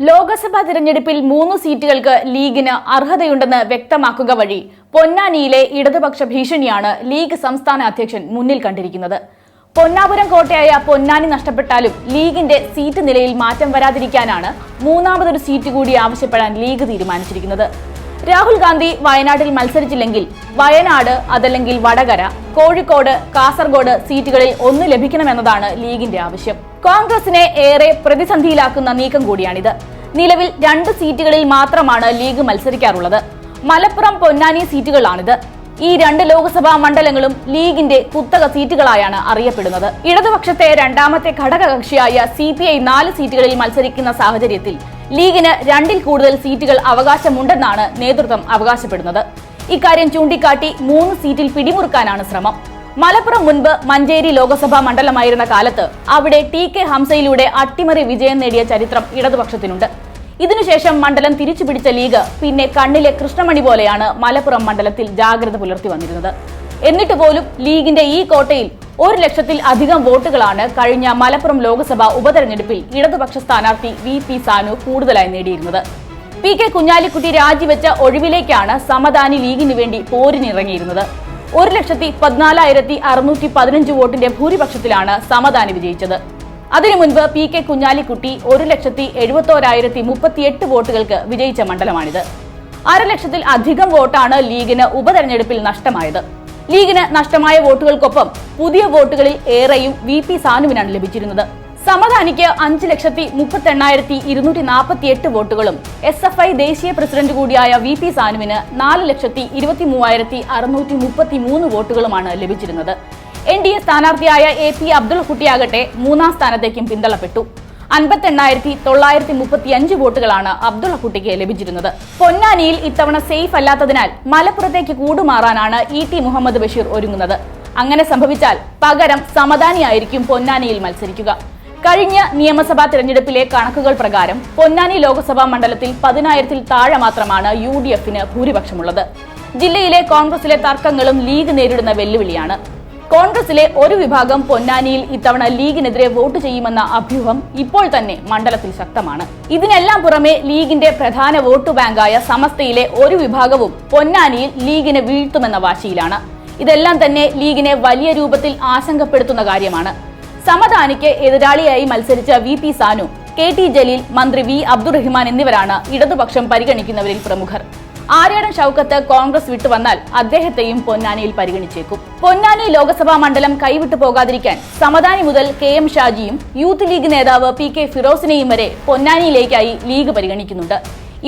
ലോക്സഭാ തിരഞ്ഞെടുപ്പിൽ മൂന്ന് സീറ്റുകൾക്ക് ലീഗിന് അർഹതയുണ്ടെന്ന് വ്യക്തമാക്കുക വഴി പൊന്നാനിയിലെ ഇടതുപക്ഷ ഭീഷണിയാണ് ലീഗ് സംസ്ഥാന അധ്യക്ഷൻ മുന്നിൽ കണ്ടിരിക്കുന്നത്. പൊന്നാപുരം കോട്ടയായ പൊന്നാനി നഷ്ടപ്പെട്ടാലും ലീഗിന്റെ സീറ്റ് നിലയിൽ മാറ്റം വരാതിരിക്കാനാണ് മൂന്നാമതൊരു സീറ്റ് കൂടി ആവശ്യപ്പെടാൻ ലീഗ് തീരുമാനിച്ചിരിക്കുന്നത്. രാഹുൽ ഗാന്ധി വയനാട്ടിൽ മത്സരിച്ചില്ലെങ്കിൽ വയനാട് അതല്ലെങ്കിൽ വടകര കോഴിക്കോട് കാസർഗോഡ് സീറ്റുകളിൽ ഒന്ന് ലഭിക്കണമെന്നതാണ് ലീഗിന്റെ ആവശ്യം. കോൺഗ്രസിനെ ഏറെ പ്രതിസന്ധിയിലാക്കുന്ന നീക്കം കൂടിയാണിത്. നിലവിൽ രണ്ട് സീറ്റുകളിൽ മാത്രമാണ് ലീഗ് മത്സരിക്കാറുള്ളത്. മലപ്പുറം പൊന്നാനി സീറ്റുകളാണിത്. ഈ രണ്ട് ലോക്സഭാ മണ്ഡലങ്ങളും ലീഗിന്റെ കുത്തക സീറ്റുകളായാണ് അറിയപ്പെടുന്നത്. ഇടതുപക്ഷത്തെ രണ്ടാമത്തെ ഘടകകക്ഷിയായ സി പി ഐ നാല് സീറ്റുകളിൽ മത്സരിക്കുന്ന സാഹചര്യത്തിൽ ലീഗിന് രണ്ടിൽ കൂടുതൽ സീറ്റുകൾ അവകാശമുണ്ടെന്നാണ് നേതൃത്വം അവകാശപ്പെടുന്നത്. ഇക്കാര്യം ചൂണ്ടിക്കാട്ടി മൂന്ന് സീറ്റിൽ പിടിമുറുക്കാനാണ് ശ്രമം. മലപ്പുറം മുൻപ് മഞ്ചേരി ലോക്സഭാ മണ്ഡലമായിരുന്ന കാലത്ത് അവിടെ ടി കെ ഹംസയിലൂടെ അട്ടിമറി വിജയം നേടിയ ചരിത്രം ഇടതുപക്ഷത്തിനുണ്ട്. ഇതിനുശേഷം മണ്ഡലം തിരിച്ചുപിടിച്ച ലീഗ് പിന്നെ കണ്ണിലെ കൃഷ്ണമണി പോലെയാണ് മലപ്പുറം മണ്ഡലത്തിൽ ജാഗ്രത പുലർത്തി വന്നിരുന്നത്. എന്നിട്ട് പോലും ലീഗിന്റെ ഈ കോട്ടയിൽ ഒരു ലക്ഷത്തിൽ അധികം വോട്ടുകളാണ് കഴിഞ്ഞ മലപ്പുറം ലോക്സഭാ ഉപതെരഞ്ഞെടുപ്പിൽ ഇടതുപക്ഷ സ്ഥാനാർത്ഥി വി പി സാനു കൂടുതലായി നേടിയിരുന്നത്. പി കെ കുഞ്ഞാലിക്കുട്ടി രാജിവെച്ച ഒഴിവിലേക്കാണ് സമദാനി ലീഗിന് വേണ്ടി പോരിനിറങ്ങിയിരുന്നത്. ഒരു ലക്ഷത്തി പതിനാലായിരത്തി അറുന്നൂറ്റി പതിനഞ്ച് വോട്ടിന്റെ ഭൂരിപക്ഷത്തിലാണ് സമദാനി വിജയിച്ചത്. അതിനു മുൻപ് പി കെ കുഞ്ഞാലിക്കുട്ടി ഒരു ലക്ഷത്തി എഴുപത്തോരായിരത്തി മുപ്പത്തിയെട്ട് വോട്ടുകൾക്ക് വിജയിച്ച മണ്ഡലമാണിത്. അര ലക്ഷത്തിൽ അധികം വോട്ടാണ് ലീഗിന് ഉപതെരഞ്ഞെടുപ്പിൽ നഷ്ടമായത്. ലീഗിന് നഷ്ടമായ വോട്ടുകൾക്കൊപ്പം പുതിയ വോട്ടുകളിൽ ഏറെയും വി പി സാനുവിനാണ് ലഭിച്ചിരുന്നത്. സമദാനിക്ക് അഞ്ച് ലക്ഷത്തി മുപ്പത്തി എണ്ണായിരത്തി ഇരുന്നൂറ്റി നാൽപ്പത്തി എട്ട് വോട്ടുകളും എസ് എഫ് ഐ ദേശീയ പ്രസിഡന്റ് കൂടിയായ വി പി സാനുവിന് നാല് ലക്ഷത്തി ഇരുപത്തി മൂവായിരത്തി അറുന്നൂറ്റി മുപ്പത്തി മൂന്ന് വോട്ടുകളുമാണ് ലഭിച്ചിരുന്നത്. എൻ ഡി എ സ്ഥാനാർത്ഥിയായ എ പി അബ്ദുൾ കുട്ടിയാകട്ടെ മൂന്നാം സ്ഥാനത്തേക്കും പിന്തള്ളപ്പെട്ടു. അൻപത്തി എണ്ണായിരത്തി തൊള്ളായിരത്തി മുപ്പത്തി അഞ്ച് വോട്ടുകളാണ് അബ്ദുള്ള കുട്ടിക്ക് ലഭിച്ചിരുന്നത്. പൊന്നാനിയിൽ ഇത്തവണ സേഫ് അല്ലാത്തതിനാൽ മലപ്പുറത്തേക്ക് കൂടുമാറാനാണ് ഇ ടി മുഹമ്മദ് ബഷീർ ഒരുങ്ങുന്നത്. അങ്ങനെ സംഭവിച്ചാൽ പകരം സമദാനിയായിരിക്കും പൊന്നാനിയിൽ മത്സരിക്കുക. കഴിഞ്ഞ നിയമസഭാ തെരഞ്ഞെടുപ്പിലെ കണക്കുകൾ പ്രകാരം പൊന്നാനി ലോക്സഭാ മണ്ഡലത്തിൽ പതിനായിരത്തിൽ താഴെ മാത്രമാണ് യു ഡി എഫിന് ഭൂരിപക്ഷമുള്ളത്. ജില്ലയിലെ കോൺഗ്രസിലെ തർക്കങ്ങളും ലീഗ് നേരിടുന്ന വെല്ലുവിളിയാണ്. കോൺഗ്രസിലെ ഒരു വിഭാഗം പൊന്നാനിയിൽ ഇത്തവണ ലീഗിനെതിരെ വോട്ട് ചെയ്യുമെന്ന അഭ്യൂഹം ഇപ്പോൾ തന്നെ മണ്ഡലത്തിൽ ശക്തമാണ്. ഇതിനെല്ലാം പുറമെ ലീഗിന്റെ പ്രധാന വോട്ട് ബാങ്കായ സമസ്തയിലെ ഒരു വിഭാഗവും പൊന്നാനിയിൽ ലീഗിനെ വീഴ്ത്തുമെന്ന വാശിയിലാണ്. ഇതെല്ലാം തന്നെ ലീഗിനെ വലിയ രൂപത്തിൽ ആശങ്കപ്പെടുത്തുന്ന കാര്യമാണ്. സമദാനിക്ക് എതിരാളിയായി മത്സരിച്ച V P Sanu K T Jaleel മന്ത്രി വി അബ്ദുറഹിമാൻ എന്നിവരാണ് ഇടതുപക്ഷം പരിഗണിക്കുന്നവരിൽ പ്രമുഖർ. ആര്യാടൻ ഷൌക്കത്ത് കോൺഗ്രസ് വിട്ടുവന്നാൽ അദ്ദേഹത്തെയും പൊന്നാനിയിൽ പരിഗണിച്ചേക്കും. പൊന്നാനി ലോക്സഭാ മണ്ഡലം കൈവിട്ടു പോകാതിരിക്കാൻ സമദാനി മുതൽ കെ എം ഷാജിയും യൂത്ത് ലീഗ് നേതാവ് പി കെ ഫിറോസിനെയും വരെ പൊന്നാനിയിലേക്കായി ലീഗ് പരിഗണിക്കുന്നുണ്ട്.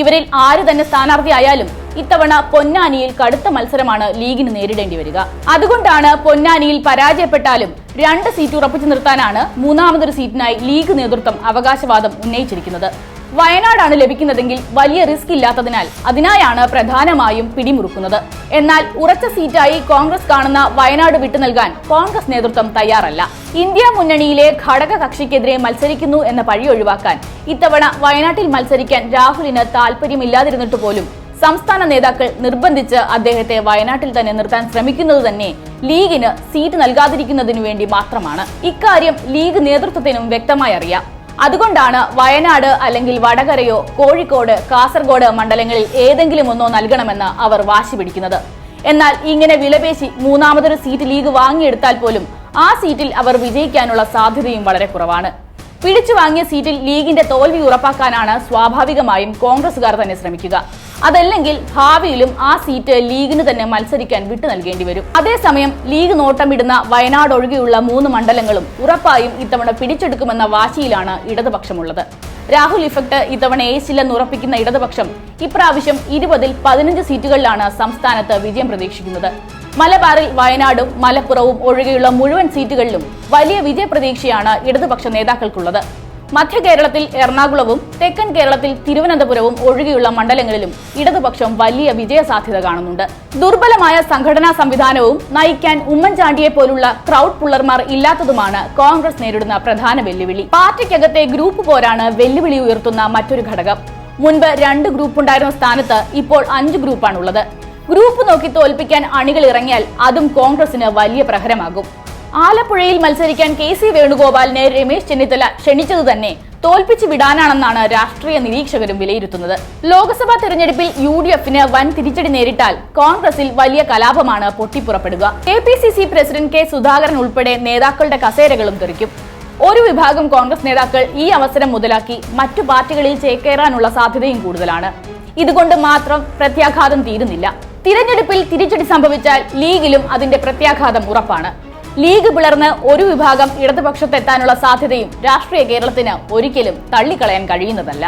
ഇവരിൽ ആര് തന്നെ സ്ഥാനാർത്ഥിയായാലും ഇത്തവണ പൊന്നാനിയിൽ കടുത്ത മത്സരമാണ് ലീഗിന് നേരിടേണ്ടി വരിക. അതുകൊണ്ടാണ് പൊന്നാനിയിൽ പരാജയപ്പെട്ടാലും രണ്ട് സീറ്റ് ഉറപ്പിച്ചു നിർത്താനാണ് മൂന്നാമതൊരു സീറ്റിനായി ലീഗ് നേതൃത്വം അവകാശവാദം ഉന്നയിച്ചിരിക്കുന്നത്. വയനാടാണ് ലഭിക്കുന്നതെങ്കിൽ വലിയ റിസ്ക് ഇല്ലാത്തതിനാൽ അതിനായാണ് പ്രധാനമായും പിടിമുറുക്കുന്നത്. എന്നാൽ ഉറച്ച സീറ്റായി കോൺഗ്രസ് കാണുന്ന വയനാട് വിട്ടു നൽകാൻ കോൺഗ്രസ് നേതൃത്വം തയ്യാറല്ല. ഇന്ത്യ മുന്നണിയിലെ ഘടക കക്ഷിക്കെതിരെ മത്സരിക്കുന്നു എന്ന പഴി ഒഴിവാക്കാൻ ഇത്തവണ വയനാട്ടിൽ മത്സരിക്കാൻ രാഹുലിന് താല്പര്യമില്ലാതിരുന്നിട്ട് പോലും സംസ്ഥാന നേതാക്കൾ നിർബന്ധിച്ച് അദ്ദേഹത്തെ വയനാട്ടിൽ തന്നെ നിർത്താൻ ശ്രമിക്കുന്നത് തന്നെ ലീഗിന് സീറ്റ് നൽകാതിരിക്കുന്നതിനു വേണ്ടി മാത്രമാണ്. ഇക്കാര്യം ലീഗ് നേതൃത്വത്തിനും വ്യക്തമായി അറിയാം. അതുകൊണ്ടാണ് വയനാട് അല്ലെങ്കിൽ വടകരയോ കോഴിക്കോട് കാസർഗോഡ് മണ്ഡലങ്ങളിൽ ഏതെങ്കിലും ഒന്നോ നൽകണമെന്ന് അവർ വാശി പിടിക്കുന്നത്. എന്നാൽ ഇങ്ങനെ വിലപേശി മൂന്നാമതൊരു സീറ്റ് ലീഗ് വാങ്ങിയെടുത്താൽ പോലും ആ സീറ്റിൽ അവർ വിജയിക്കാനുള്ള സാധ്യതയും വളരെ കുറവാണ്. പിടിച്ചു വാങ്ങിയ സീറ്റിൽ ലീഗിന്റെ തോൽവി ഉറപ്പാക്കാനാണ് സ്വാഭാവികമായും കോൺഗ്രസുകാർ തന്നെ ശ്രമിക്കുക. അതല്ലെങ്കിൽ ഭാവിയിലും ആ സീറ്റ് ലീഗിന് തന്നെ മത്സരിക്കാൻ വിട്ടു നൽകേണ്ടി വരും. അതേസമയം ലീഗ് നോട്ടമിടുന്ന വയനാട് ഒഴികെയുള്ള മൂന്ന് മണ്ഡലങ്ങളും ഉറപ്പായും ഇത്തവണ പിടിച്ചെടുക്കുമെന്ന വാശിയിലാണ് ഇടതുപക്ഷമുള്ളത്. രാഹുൽ ഇഫക്ട് ഇത്തവണ ഏശില്ലെന്ന് ഉറപ്പിക്കുന്ന ഇടതുപക്ഷം ഇപ്രാവശ്യം ഇരുപതിൽ പതിനഞ്ച് സീറ്റുകളിലാണ് സംസ്ഥാനത്ത് വിജയം പ്രതീക്ഷിക്കുന്നത്. മലബാറിൽ വയനാടും മലപ്പുറവും ഒഴികെയുള്ള മുഴുവൻ സീറ്റുകളിലും വലിയ വിജയപ്രതീക്ഷയാണ് ഇടതുപക്ഷ നേതാക്കൾക്കുള്ളത്. മധ്യ കേരളത്തിൽ എറണാകുളവും തെക്കൻ കേരളത്തിൽ തിരുവനന്തപുരവും ഒഴികെയുള്ള മണ്ഡലങ്ങളിലും ഇടതുപക്ഷം വലിയ വിജയ സാധ്യത കാണുന്നുണ്ട്. ദുർബലമായ സംഘടനാ സംവിധാനവും നയിക്കാൻ ഉമ്മൻചാണ്ടിയെ പോലുള്ള ക്രൗഡ് പുള്ളർമാർ ഇല്ലാത്തതുമാണ് കോൺഗ്രസ് നേരിടുന്ന പ്രധാന വെല്ലുവിളി. പാർട്ടിക്കകത്തെ ഗ്രൂപ്പ് പോരാണ് വെല്ലുവിളി ഉയർത്തുന്ന മറ്റൊരു ഘടകം. മുൻപ് രണ്ട് ഗ്രൂപ്പ് ഉണ്ടായിരുന്ന സ്ഥാനത്ത് ഇപ്പോൾ അഞ്ച് ഗ്രൂപ്പാണുള്ളത്. ഗ്രൂപ്പ് നോക്കി തോൽപ്പിക്കാൻ അണികൾ ഇറങ്ങിയാൽ അതും കോൺഗ്രസിന് വലിയ പ്രഹരമാകും. ആലപ്പുഴയിൽ മത്സരിക്കാൻ കെ സി വേണുഗോപാലിനെ രമേശ് ചെന്നിത്തല ക്ഷണിച്ചത് തന്നെ തോൽപ്പിച്ചു വിടാനാണെന്നാണ് രാഷ്ട്രീയ നിരീക്ഷകരും വിലയിരുത്തുന്നത്. ലോക്സഭാ തെരഞ്ഞെടുപ്പിൽ യു ഡി എഫിന് വൻ തിരിച്ചടി നേരിട്ടാൽ കോൺഗ്രസിൽ വലിയ കലാപമാണ് പൊട്ടിപ്പുറപ്പെടുക. K P C C president K Sudhakaran ഉൾപ്പെടെ നേതാക്കളുടെ കസേരകളും തെറിക്കും. ഒരു വിഭാഗം കോൺഗ്രസ് നേതാക്കൾ ഈ അവസരം മുതലാക്കി മറ്റു പാർട്ടികളിൽ ചേക്കേറാനുള്ള സാധ്യതയും കൂടുതലാണ്. ഇതുകൊണ്ട് മാത്രം പ്രത്യാഘാതം തീരുന്നില്ല. തിരഞ്ഞെടുപ്പിൽ തിരിച്ചടി സംഭവിച്ചാൽ ലീഗിലും അതിന്റെ പ്രത്യാഘാതം ഉറപ്പാണ്. ലീഗ് പിളർന്ന് ഒരു വിഭാഗം ഇടതുപക്ഷത്തെത്താനുള്ള സാധ്യതയും രാഷ്ട്രീയ കേരളത്തിന് ഒരിക്കലും തള്ളിക്കളയാൻ കഴിയുന്നതല്ല.